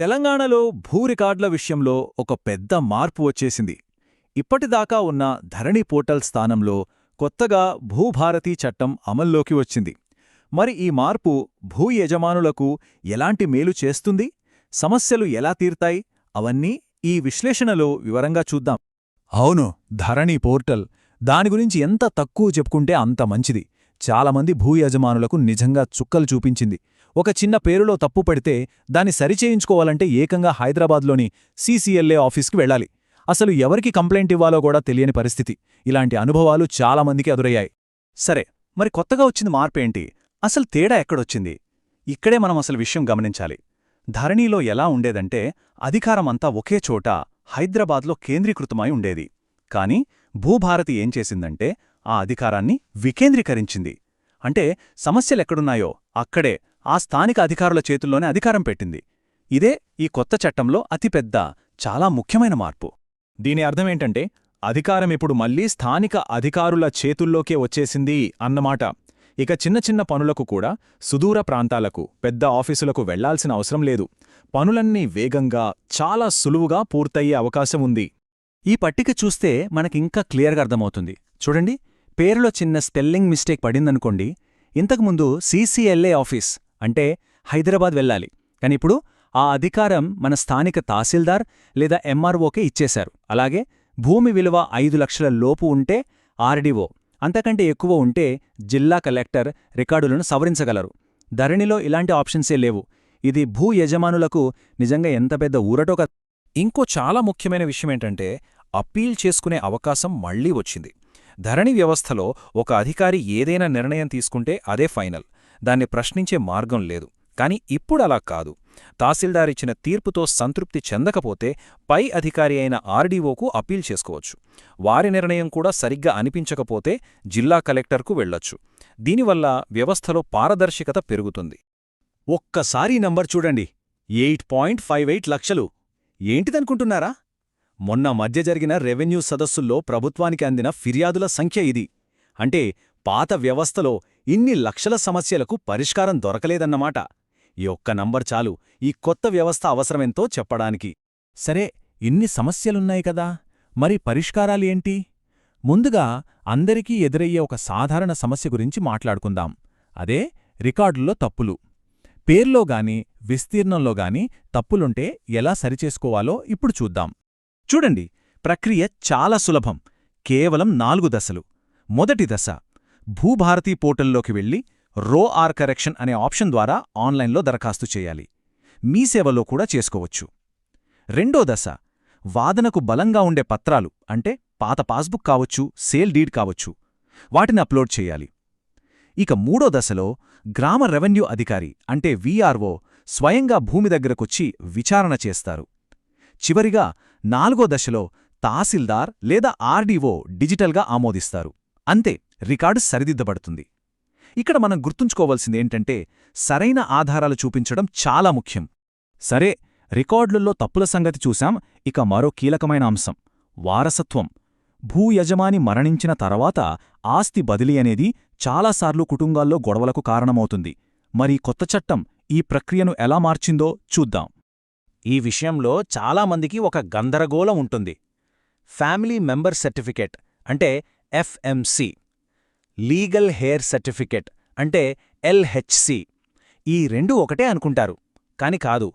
తెలంగాణలో భూ రికార్డుల విషయంలో ఒక పెద్ద మార్పు వచ్చేసింది. ఇప్పటిదాకా ఉన్న ధరణి పోర్టల్ స్థానంలో కొత్తగా భూభారతీ చట్టం అమల్లోకి వచ్చింది. మరి ఈ మార్పు భూ యజమానులకు ఎలాంటి మేలు చేస్తుంది? సమస్యలు ఎలా తీర్తాయి? అవన్నీ ఈ విశ్లేషణలో వివరంగా చూద్దాం. అవును ధరణి పోర్టల్. దాని గురించి ఎంత తక్కువ చెప్పుకుంటే అంత మంచిది. చాలామంది భూ యజమానులకు నిజంగా చుక్కలు చూపించింది. ఒక చిన్న పేరులో తప్పు పడితే దాన్ని సరిచేయించుకోవాలంటే ఏకంగా హైదరాబాద్లోని సీసీఎల్ఏ ఆఫీస్కి వెళ్ళాలి. అసలు ఎవరికి కంప్లైంట్ ఇవ్వాలో కూడా తెలియని పరిస్థితి. ఇలాంటి అనుభవాలు చాలామందికి ఎదురయ్యాయి. సరే మరి కొత్తగా వచ్చింది మార్పేంటి అసలు తేడా ఎక్కడొచ్చింది? ఇక్కడే మనం అసలు విషయం గమనించాలి. ధరణిలో ఎలా ఉండేదంటే అధికారమంతా ఒకే చోట హైదరాబాద్లో కేంద్రీకృతమై ఉండేది. కాని భూభారతి ఏం చేసిందంటే ఆ అధికారాన్ని వికేంద్రీకరించింది. అంటే సమస్యలెక్కడున్నాయో అక్కడే ఆ స్థానిక అధికారుల చేతుల్లోనే అధికారం పెట్టింది. ఇదే ఈ కొత్త చట్టంలో అతిపెద్ద చాలా ముఖ్యమైన మార్పు. దీని అర్థమేంటంటే అధికారం ఇప్పుడు మళ్ళీ స్థానిక అధికారుల చేతుల్లోకే వచ్చేసింది అన్నమాట. ఇక చిన్న చిన్న పనులకు కూడా సుదూర ప్రాంతాలకు పెద్ద ఆఫీసులకు వెళ్ళాల్సిన అవసరం లేదు. పనులన్నీ వేగంగా చాలా సులువుగా పూర్తయ్యే అవకాశం ఉంది. ఈ పట్టిక చూస్తే మనకింకా క్లియర్గా అర్థమవుతుంది. చూడండి. పేరులో చిన్న స్పెల్లింగ్ మిస్టేక్ పడిందనుకోండి ఇంతకుముందు సీసీఎల్ఏ ఆఫీస్ అంటే హైదరాబాద్ వెళ్ళాలి. కానిప్పుడు ఆ అధికారం మన స్థానిక తహసీల్దార్ లేదా ఎంఆర్ఓకే ఇచ్చేశారు. అలాగే భూమి విలువ ఐదు లక్షల లోపు ఉంటే ఆర్డీఓ అంతకంటే ఎక్కువ ఉంటే జిల్లా కలెక్టర్ రికార్డులను సవరించగలరు. ధరణిలో ఇలాంటి ఆప్షన్సే లేవు. ఇది భూ యజమానులకు నిజంగా ఎంత పెద్ద ఊరటోక ఇంకో చాలా ముఖ్యమైన విషయమేంటంటే అప్పీల్ చేసుకునే అవకాశం మళ్ళీ వచ్చింది. ధరణి వ్యవస్థలో ఒక అధికారి ఏదైనా నిర్ణయం తీసుకుంటే అదే ఫైనల్. దాన్ని ప్రశ్నించే మార్గం లేదు. కాని ఇప్పుడలా కాదు. తహసీల్దార్ ఇచ్చిన తీర్పుతో సంతృప్తి చెందకపోతే పై అధికారి అయిన ఆర్డీఓకు అప్పీల్ చేసుకోవచ్చు. వారి నిర్ణయం కూడా సరిగ్గా అనిపించకపోతే జిల్లా కలెక్టర్కు వెళ్ళొచ్చు దీనివల్ల వ్యవస్థలో పారదర్శకత పెరుగుతుంది. ఒక్కసారి నంబర్ చూడండి. ఎయిట్ పాయింట్ ఫైవ్ ఎయిట్ లక్షలు. ఏంటిదనుకుంటున్నారా? మొన్న మధ్య జరిగిన రెవెన్యూ సదస్సుల్లో ప్రభుత్వానికి అందిన ఫిర్యాదుల సంఖ్య ఇది. అంటే పాత వ్యవస్థలో ఇన్ని లక్షల సమస్యలకు పరిష్కారం దొరకలేదన్నమాట. ఈ ఒక్క నంబర్ చాలు ఈ కొత్త వ్యవస్థ అవసరమెంతో చెప్పడానికి. సరే ఇన్ని సమస్యలున్నాయి కదా మరి పరిష్కారాలు ఏంటి? ముందుగా అందరికీ ఎదురయ్యే ఒక సాధారణ సమస్య గురించి మాట్లాడుకుందాం. అదే రికార్డుల్లో తప్పులు. పేర్లో గాని విస్తీర్ణంలో గాని తప్పులుంటే ఎలా సరిచేసుకోవాలో ఇప్పుడు చూద్దాం. చూడండి ప్రక్రియ చాలా సులభం. కేవలం నాలుగు దశలు. మొదటి దశ భూభారతీ పోర్టల్లోకి వెళ్ళి రో ఆర్ కరెక్షన్ అనే ఆప్షన్ ద్వారా ఆన్లైన్లో దరఖాస్తు చేయాలి. మీ సేవలో కూడా చేసుకోవచ్చు. రెండో దశ వాదనకు బలంగా ఉండే పత్రాలు అంటే పాత పాస్బుక్ కావచ్చు సేల్ డీడ్ కావచ్చు వాటిని అప్లోడ్ చేయాలి. ఇక మూడో దశలో గ్రామ రెవెన్యూ అధికారి అంటే వీఆర్ఓ స్వయంగా భూమి దగ్గరకొచ్చి విచారణ చేస్తారు. చివరిగా నాలుగో దశలో తహసీల్దార్ లేదా ఆర్డీఓ డిజిటల్గా ఆమోదిస్తారు. అంతే రికార్డు సరిదిద్దబడుతుంది. ఇక్కడ మనం గుర్తుంచుకోవలసిందేంటంటే సరైన ఆధారాలు చూపించడం చాలా ముఖ్యం. సరే రికార్డులలో తప్పుల సంగతి చూశాం ఇక మరో కీలకమైన అంశం వారసత్వం. భూయజమాని మరణించిన తర్వాత ఆస్తి బదిలీ అనేది చాలాసార్లు కుటుంబాల్లో గొడవలకు కారణమవుతుంది. మరి కొత్త చట్టం ఈ ప్రక్రియను ఎలా మార్చిందో చూద్దాం. ఈ విషయంలో చాలామందికి ఒక గందరగోళం ఉంటుంది. ఫ్యామిలీ మెంబర్ సర్టిఫికేట్ అంటే ఎఫ్ఎంసి లీగల్ హెయిర్ సర్టిఫికెట్ అంటే ఎల్హెచ్సి ఈ రెండు ఒకటే అనుకుంటారు. కాని కాదు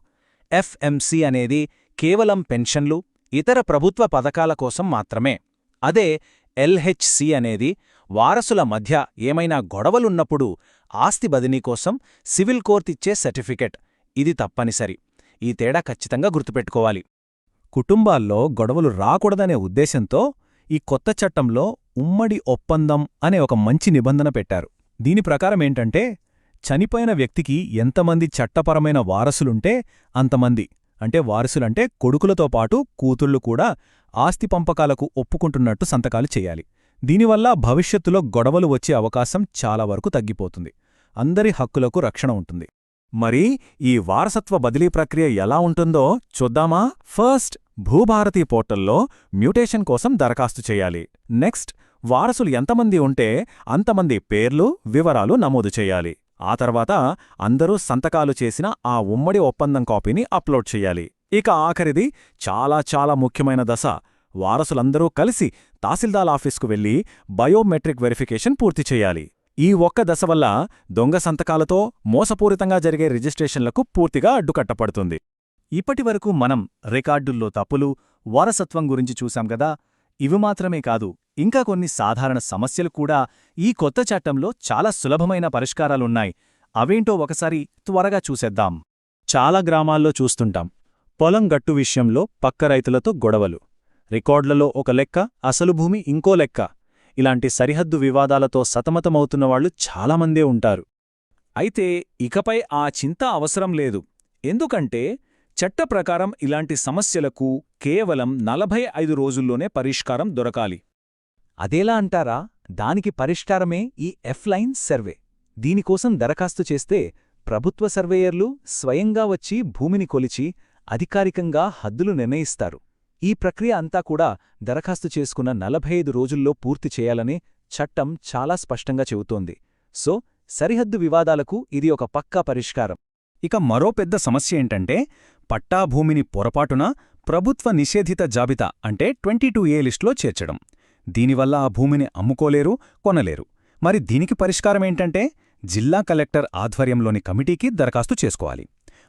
ఎఫ్ఎంసి అనేది కేవలం పెన్షన్లు ఇతర ప్రభుత్వ పథకాల కోసం మాత్రమే. అదే ఎల్హెచ్సి అనేది వారసుల మధ్య ఏమైనా గొడవలున్నప్పుడు ఆస్తి బదినీ కోసం సివిల్ కోర్తిచ్చే సర్టిఫికెట్. ఇది తప్పనిసరి. ఈ తేడా ఖచ్చితంగా గుర్తుపెట్టుకోవాలి. కుటుంబాల్లో గొడవలు రాకూడదనే ఉద్దేశంతో ఈ కొత్త చట్టంలో ఉమ్మడి ఒప్పందం అనే ఒక మంచి నిబంధన పెట్టారు. దీని ప్రకారమేంటంటే చనిపోయిన వ్యక్తికి ఎంతమంది చట్టపరమైన వారసులుంటే అంతమంది. అంటే వారసులంటే కొడుకులతో పాటు కూతుళ్ళు కూడా ఆస్తి పంపకాలకు ఒప్పుకుంటున్నట్టు సంతకాలు చేయాలి. దీనివల్ల భవిష్యత్తులో గొడవలు వచ్చే అవకాశం చాలా వరకు తగ్గిపోతుంది. అందరి హక్కులకు రక్షణ ఉంటుంది. మరి ఈ వారసత్వ బదిలీ ప్రక్రియ ఎలా ఉంటుందో చూద్దామా? ఫస్ట్ భూభారతి పోర్టల్లో మ్యూటేషన్ కోసం దరఖాస్తు చేయాలి. నెక్స్ట్ వారసులు ఎంతమంది ఉంటే అంతమంది పేర్లు వివరాలు నమోదు చేయాలి. ఆ తర్వాత అందరూ సంతకాలు చేసిన ఆ ఉమ్మడి ఒప్పందం కాపీని అప్లోడ్ చెయ్యాలి ఇక ఆఖరిది చాలా చాలా ముఖ్యమైన దశ. వారసులందరూ కలిసి తహసీల్దార్ ఆఫీస్కు వెళ్ళి బయోమెట్రిక్ వెరిఫికేషన్ పూర్తి చేయాలి. ఈ ఒక్క దశ వల్ల దొంగ సంతకాలతో మోసపూరితంగా జరిగే రిజిస్ట్రేషన్లకు పూర్తిగా అడ్డుకట్టపడుతుంది ఇప్పటివరకు మనం రికార్డుల్లో తప్పులు వారసత్వం గురించి చూశాం గదా. ఇవి మాత్రమే కాదు ఇంకా కొన్ని సాధారణ సమస్యలు కూడా ఈ కొత్త చట్టంలో చాలా సులభమైన పరిష్కారాలున్నాయి. అవేంటో ఒకసారి త్వరగా చూసేద్దాం. చాలా గ్రామాల్లో చూస్తుంటాం. పొలం గట్టు విషయంలో పక్క రైతులతో గొడవలు. రికార్డులలో ఒక లెక్క అసలు భూమి ఇంకో లెక్క. ఇలాంటి సరిహద్దు వివాదాలతో సతమతమవుతున్నవాళ్ళు చాలామందే ఉంటారు. అయితే ఇకపై ఆ చింత అవసరం లేదు. ఎందుకంటే చట్ట ప్రకారం ఇలాంటి సమస్యలకు కేవలం నలభై ఐదు రోజుల్లోనే పరిష్కారం దొరకాలి. అదేలా అంటారా? దానికి పరిష్కారమే ఈ ఎఫ్లైన్ సర్వే. దీనికోసం దరఖాస్తు చేస్తే ప్రభుత్వ సర్వేయర్లు స్వయంగా వచ్చి భూమిని కొలిచి అధికారికంగా హద్దులు నిర్ణయిస్తారు. ఈ ప్రక్రియ అంతా కూడా దరఖాస్తు చేసుకున్న నలభై ఐదు రోజుల్లో పూర్తి చేయాలనే చట్టం చాలా స్పష్టంగా చెబుతోంది. సో సరిహద్దు వివాదాలకు ఇది ఒక పక్కా పరిష్కారం. ఇక మరో పెద్ద సమస్య ఏంటంటే పట్టాభూమిని పొరపాటున ప్రభుత్వ నిషేధిత జాబితా అంటే ట్వంటీ టూ ఏ లిస్టులో చేర్చడం. దీనివల్ల ఆ భూమిని అమ్ముకోలేరు కొనలేరు. మరి దీనికి పరిష్కారమేంటంటే జిల్లా కలెక్టర్ ఆధ్వర్యంలోని కమిటీకి దరఖాస్తు చేసుకోవాలి.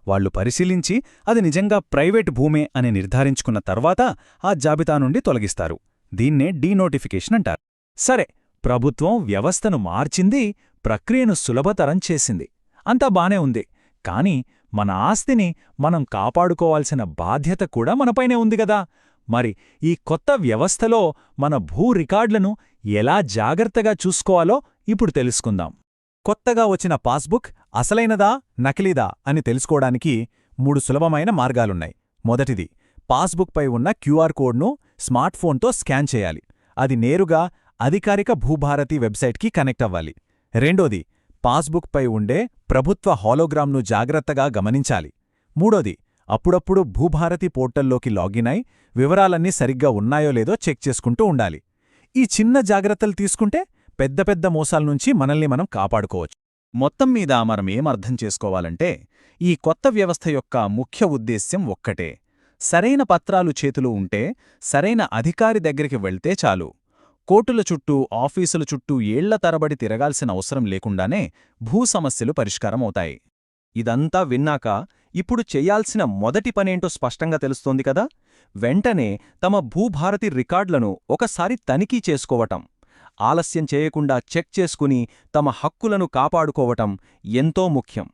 వాళ్ళు పరిశీలించి అది నిజంగా ప్రైవేట్ భూమే అని నిర్ధారించుకున్న తర్వాత ఆ జాబితా నుండి తొలగిస్తారు. దీన్నే డీనోటిఫికేషన్ అంటారు. సరే ప్రభుత్వం వ్యవస్థను మార్చింది ప్రక్రియను సులభతరం చేసింది. అంతా బానే ఉంది. కాని మన ఆస్తిని మనం కాపాడుకోవాల్సిన బాధ్యత కూడా మనపైనే ఉంది గదా! మరి ఈ కొత్త వ్యవస్థలో మన భూ రికార్డులను ఎలా జాగ్రత్తగా చూసుకోవాలో ఇప్పుడు తెలుసుకుందాం. కొత్తగా వచ్చిన పాస్బుక్ అసలైనదా నకిలీదా అని తెలుసుకోవడానికి మూడు సులభమైన మార్గాలున్నాయి. మొదటిది పాస్బుక్పై ఉన్న క్యూఆర్ కోడ్ను స్మార్ట్ఫోన్తో స్కాన్ చేయాలి. అది నేరుగా అధికారిక భూభారతి వెబ్సైట్కి కనెక్ట్ అవ్వాలి. రెండోది పాస్బుక్పై ఉండే ప్రభుత్వ హాలోగ్రామ్ను జాగ్రత్తగా గమనించాలి. మూడోది అప్పుడప్పుడు భూభారతి పోర్టల్లోకి లాగిన్ అయి వివరాలన్నీ సరిగ్గా ఉన్నాయో లేదో చెక్ చేసుకుంటూ ఉండాలి. ఈ చిన్న జాగ్రత్తలు తీసుకుంటే పెద్ద పెద్ద మోసాల నుంచి మనల్ని మనం కాపాడుకోవచ్చు. మొత్తం మీద మనం ఏమర్థం చేసుకోవాలంటే ఈ కొత్త వ్యవస్థ యొక్క ముఖ్య ఉద్దేశ్యం ఒక్కటే. సరైన పత్రాలు చేతులు ఉంటే సరైన అధికారి దగ్గరికి వెళ్తే చాలు. కోర్టుల చుట్టూ ఆఫీసుల చుట్టూ ఏళ్ళ తరబడి తిరగాల్సిన అవసరం లేకుండానే భూ సమస్యలు పరిష్కారమవుతాయి ఇదంతా విన్నాక ఇప్పుడు చెయ్యాల్సిన మొదటి పనేంటో స్పష్టంగా తెలుస్తోంది కదా? వెంటనే తమ భూభారతి రికార్డులను ఒకసారి తనిఖీ చేసుకోవటం. ఆలస్యం చేయకుండా చెక్ చేసుకుని తమ హక్కులను కాపాడుకోవటం ఎంతో ముఖ్యం.